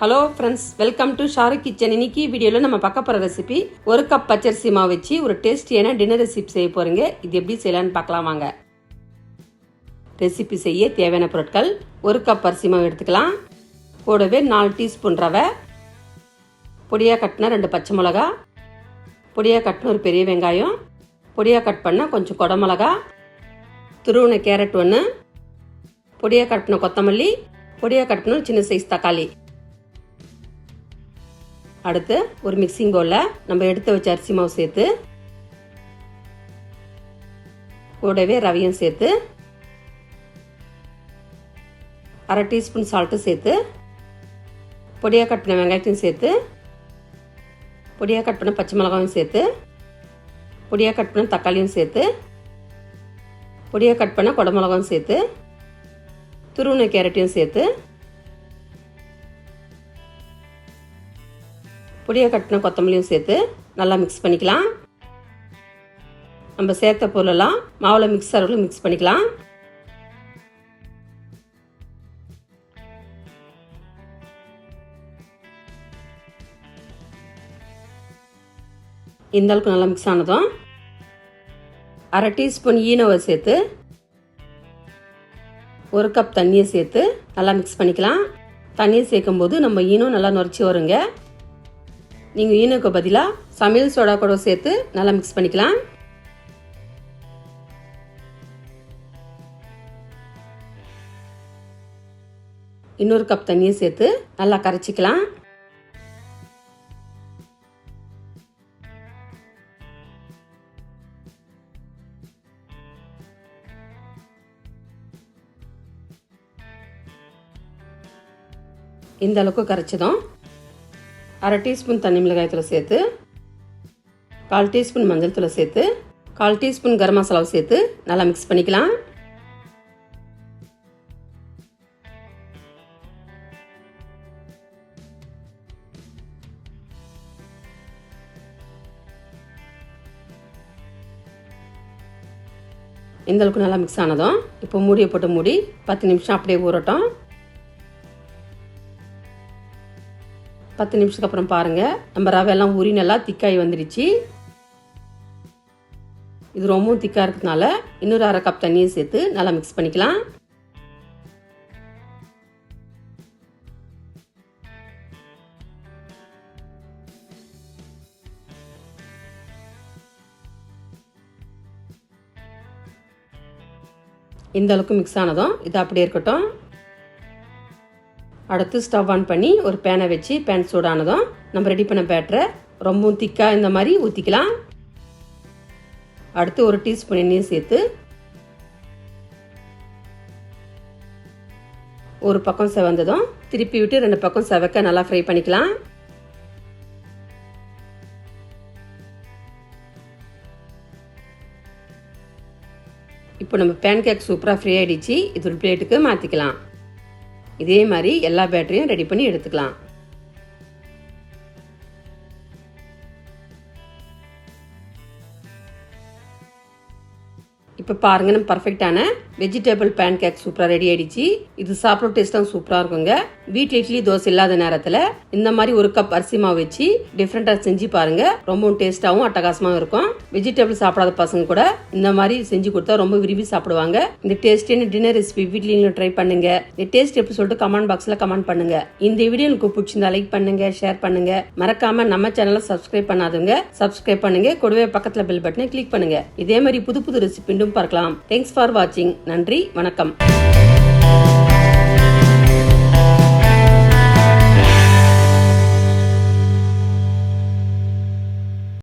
Hello friends welcome to Sharu kitchen இன்னைக்கு வீடியோவில் நம்ம பார்க்க போகிற ரெசிபி ஒரு கப் பச்சரிசி மாவு வச்சு ஒரு டேஸ்டியான டின்னர் ரெசிபி செய்ய போகிறீங்க இது எப்படி செய்யலான்னு பார்க்கலாம் வாங்க. ரெசிபி செய்ய தேவையான பொருட்கள் ஒரு கப் அரிசி மாவு எடுத்துக்கலாம். கூடவே நாலு டீஸ்பூன் ரவை. பொடியாக கட்டின ரெண்டு பச்சை மிளகா. பொடியாக கட்டின ஒரு பெரிய வெங்காயம். பொடியாக கட் பண்ணால் கொஞ்சம் குடமிளகா துருவின கேரட் ஒன்று பொடியாக கட்டின கொத்தமல்லி. பொடியாக கட்டின சின்ன சைஸ் தக்காளி. அடுத்து ஒரு மிக்சிங் பவுலில் நம்ம எடுத்து வச்ச அரிசி மாவு சேர்த்து கூடவே ரவையும் சேர்த்து அரை டீஸ்பூன் சால்ட்டும் சேர்த்து பொடியாக கட் பண்ண வெங்காயத்தையும் சேர்த்து பொடியாக கட் பண்ண பச்சை மிளகாயும் சேர்த்து பொடியாக கட் பண்ண தக்காளியும் சேர்த்து பொடியாக கட் பண்ண குடமிளகாவும் சேர்த்து துருவின கேரட்டையும் சேர்த்து பொடியாக கட்டின கொத்தமல்லியும் சேர்த்து நல்லா மிக்ஸ் பண்ணிக்கலாம். நம்ம சேர்த்த பொருளெல்லாம் மாவில் மிக்ஸ் அளவில் மிக்ஸ் பண்ணிக்கலாம். இந்த அளவுக்கு நல்லா மிக்ஸ் ஆனதும் அரை டீஸ்பூன் ஈனவை சேர்த்து ஒரு கப் தண்ணியை சேர்த்து நல்லா மிக்ஸ் பண்ணிக்கலாம். தண்ணியை சேர்க்கும்போது நம்ம ஈனம் நல்லா நுரைச்சி வருங்க. நீங்கள் ஈனுக்கு பதிலாக சமையல் சோடா கூட சேர்த்து நல்லா மிக்ஸ் பண்ணிக்கலாம். இன்னொரு கப் தண்ணியை சேர்த்து நல்லா கரைச்சிக்கலாம். இந்த அளவுக்கு கரைச்சதும் அரை டீஸ்பூன் தண்ணி மிளகாயத்தில் சேர்த்து கால் டீஸ்பூன் மஞ்சள் தூளை சேர்த்து கால் டீஸ்பூன் கரம் மசாலாவை சேர்த்து நல்லா மிக்ஸ் பண்ணிக்கலாம். இந்த அளவுக்கு நல்லா மிக்ஸ் ஆனதும் இப்போ மூடியை போட்டு மூடி பத்து நிமிஷம் அப்படியே ஊறட்டும். பத்து நிமிஷத்துக்கு அப்புறம் பாருங்கள் நம்ம ரவை எல்லாம் நல்லா திக்காகி வந்துடுச்சு இது ரொம்பவும் திக்காக இருக்கிறதுனால இன்னொரு அரை கப் தண்ணியை சேர்த்து நல்லா மிக்ஸ் பண்ணிக்கலாம். இந்த அளவுக்கு மிக்ஸ் ஆனதும் இது அப்படியே இருக்கட்டும். அடுத்து ஸ்டவ் ஆன் பண்ணி ஒரு பேனை வச்சு பேன் சூடானதும் நம்ம ரெடி பண்ண பேட்டரை ரொம்பவும் திக்காக இந்த மாதிரி ஊற்றிக்கலாம் அடுத்து ஒரு டீஸ்பூன் எண்ணெயும் சேர்த்து ஒரு பக்கம் செவந்ததும் திருப்பி விட்டு ரெண்டு பக்கம் செவக்க நல்லா ஃப்ரை பண்ணிக்கலாம். இப்போ நம்ம பேன் கேக் சூப்பராக ஃப்ரீ ஆகிடுச்சு இது ஒரு பிளேட்டுக்கு மாற்றிக்கலாம் இதே மாதிரி எல்லா பேட்டரியும் ரெடி பண்ணி எடுத்துக்கலாம். இப்போ பாருங்க நம்ம பர்ஃபெக்டான வெஜிடபிள் பேன் கேக் சூப்பராக ரெடி ஆயிடுச்சு. இது சாப்பிட டேஸ்ட்டும் சூப்பராக இருக்குங்க. வீட்டில் இட்லி தோசை இல்லாத நேரத்தில் இந்த மாதிரி ஒரு கப் அரிசி மாவு வச்சு டிஃப்ரெண்ட்டாக செஞ்சு பாருங்க. ரொம்பவும் டேஸ்ட்டாகவும் அட்டகாசமாகவும் இருக்கும். வெஜிடபிள் சாப்பிடாத பசங்க கூட இந்த மாதிரி செஞ்சு கொடுத்தா ரொம்ப விரும்பி சாப்பிடுவாங்க. இந்த டேஸ்டியான டின்னர் ரெசிபி வீட்லேயும் ட்ரை பண்ணுங்க. இந்த டேஸ்ட் எப்படி சொல்லிட்டு கமெண்ட் பாக்ஸில் கமெண்ட் பண்ணுங்க. இந்த வீடியோ உங்களுக்கு பிடிச்சிருந்தா லைக் பண்ணுங்க ஷேர் பண்ணுங்க. மறக்காம நம்ம சேனலை சப்ஸ்கிரைப் பண்ணாதவங்க சப்ஸ்கிரைப் பண்ணுங்க. கூடவே பக்கத்தில் பெல் பட்டனை கிளிக் பண்ணுங்க. இதே மாதிரி புது புது ரெசிபி பார்க்கலாம். தேங்க்ஸ் ஃபார் வாட்சிங் நன்றி வணக்கம்.